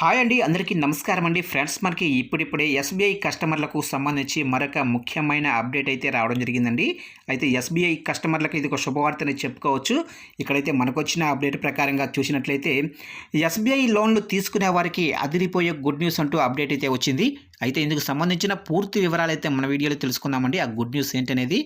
Hi అండి అందరికీ నమస్కారం అండి. ఫ్రెండ్స్ మనకి ఇప్పుడిప్పుడే ఎస్బీఐ కస్టమర్లకు సంబంధించి మరొక ముఖ్యమైన అప్డేట్ అయితే రావడం జరిగిందండి. అయితే ఎస్బీఐ కస్టమర్లకు ఇది ఒక శుభవార్తని చెప్పుకోవచ్చు. ఇక్కడైతే మనకు వచ్చిన అప్డేట్ ప్రకారంగా చూసినట్లయితే ఎస్బీఐ లోన్లు తీసుకునే వారికి అదిరిపోయే గుడ్ న్యూస్ అంటూ అప్డేట్ అయితే వచ్చింది. అయితే ఇందుకు సంబంధించిన పూర్తి వివరాలు అయితే మన వీడియోలో తెలుసుకుందామండి. ఆ గుడ్ న్యూస్ ఏంటనేది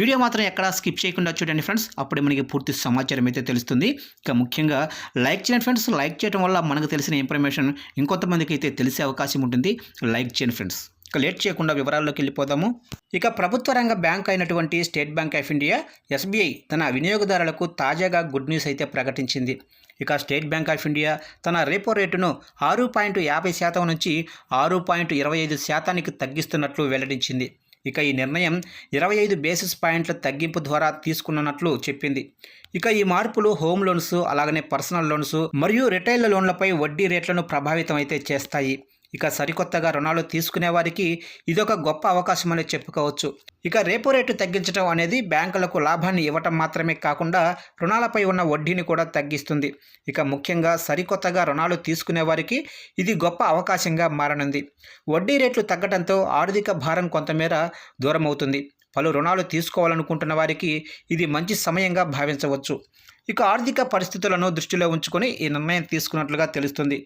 వీడియో మాత్రం ఎక్కడా స్కిప్ చేయకుండా చూడండి ఫ్రెండ్స్. అప్పుడే మనకి పూర్తి సమాచారం అయితే తెలుస్తుంది. ఇక ముఖ్యంగా లైక్ చేయండి ఫ్రెండ్స్. లైక్ చేయడం వల్ల మనకు తెలిసిన ఇన్ఫర్మేషన్ ఇంకొంతమందికి అయితే తెలిసే అవకాశం ఉంటుంది. లైక్ చేయండి ఫ్రెండ్స్. ఇక లేట్ చేయకుండా వివరాల్లోకి వెళ్ళిపోదాము. ఇక ప్రభుత్వ రంగ బ్యాంక్ అయినటువంటి State Bank of India SBI తన వినియోగదారులకు తాజాగా గుడ్ న్యూస్ అయితే ప్రకటించింది. ఇక స్టేట్ బ్యాంక్ ఆఫ్ ఇండియా తన రేపో రేటును ఆరు పాయింట్ యాభై శాతం నుంచి ఆరు పాయింట్ ఇరవై ఐదు శాతానికి తగ్గిస్తున్నట్లు వెల్లడించింది. ఇక ఈ నిర్ణయం ఇరవై ఐదు బేసిస్ పాయింట్ల తగ్గింపు ద్వారా తీసుకున్నట్లు చెప్పింది. ఇక ఈ మార్పులు హోమ్ లోన్స్ అలాగనే పర్సనల్ లోన్స్ మరియు రిటైల్ లోన్లపై వడ్డీ రేట్లను ప్రభావితం అయితే చేస్తాయి. ఇక సరికొత్తగా రుణాలు తీసుకునే వారికి ఇదొక గొప్ప అవకాశం అని చెప్పుకోవచ్చు. ఇక రేపో రేటు తగ్గించడం అనేది బ్యాంకులకు లాభాన్ని ఇవ్వటం మాత్రమే కాకుండా రుణాలపై ఉన్న వడ్డీని కూడా తగ్గిస్తుంది. ఇక ముఖ్యంగా సరికొత్తగా రుణాలు తీసుకునే వారికి ఇది గొప్ప అవకాశంగా మారనుంది. వడ్డీ రేట్లు తగ్గడంతో ఆర్థిక భారం కొంతమేర దూరమవుతుంది. పలు రుణాలు తీసుకోవాలనుకుంటున్న వారికి ఇది మంచి సమయంగా భావించవచ్చు. ఇక ఆర్థిక పరిస్థితులను దృష్టిలో ఉంచుకొని ఈ నిర్ణయం తీసుకున్నట్లుగా తెలుస్తుంది.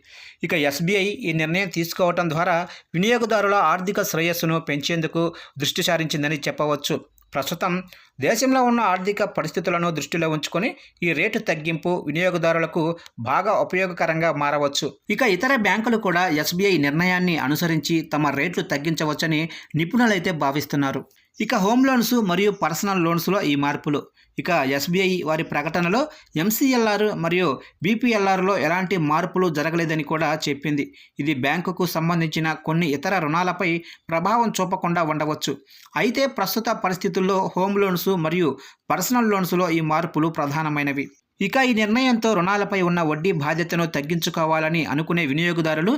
ఇక ఎస్బీఐ ఈ నిర్ణయం తీసుకోవటం ద్వారా వినియోగదారుల ఆర్థిక శ్రేయస్సును పెంచేందుకు దృష్టి సారించిందని చెప్పవచ్చు. ప్రస్తుతం దేశంలో ఉన్న ఆర్థిక పరిస్థితులను దృష్టిలో ఉంచుకొని ఈ రేటు తగ్గింపు వినియోగదారులకు బాగా ఉపయోగకరంగా మారవచ్చు. ఇక ఇతర బ్యాంకులు కూడా ఎస్బీఐ నిర్ణయాన్ని అనుసరించి తమ రేట్లు తగ్గించవచ్చని నిపుణులైతే భావిస్తున్నారు. ఇక హోమ్ లోన్స్ మరియు పర్సనల్ లోన్స్లో ఈ మార్పులు. ఇక ఎస్బీఐ వారి ప్రకటనలో ఎంసీఎల్ఆర్ మరియు బీపీఎల్ఆర్లో ఎలాంటి మార్పులు జరగలేదని కూడా చెప్పింది. ఇది బ్యాంకుకు సంబంధించిన కొన్ని ఇతర రుణాలపై ప్రభావం చూపకుండా ఉండవచ్చు. అయితే ప్రస్తుత పరిస్థితుల్లో హోమ్ లోన్స్ మరియు పర్సనల్ లోన్స్లో ఈ మార్పులు ప్రధానమైనవి. ఇక ఈ నిర్ణయంతో రుణాలపై ఉన్న వడ్డీ బాధ్యతను తగ్గించుకోవాలని అనుకునే వినియోగదారులు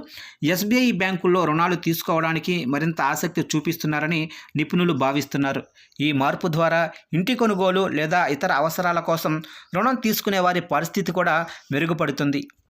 ఎస్బీఐ బ్యాంకుల్లో రుణాలు తీసుకోవడానికి మరింత ఆసక్తి చూపిస్తున్నారని నిపుణులు భావిస్తున్నారు. ఈ మార్పు ద్వారా ఇంటి కొనుగోలు లేదా ఇతర అవసరాల కోసం రుణం తీసుకునే వారి పరిస్థితి కూడా మెరుగుపడుతుంది.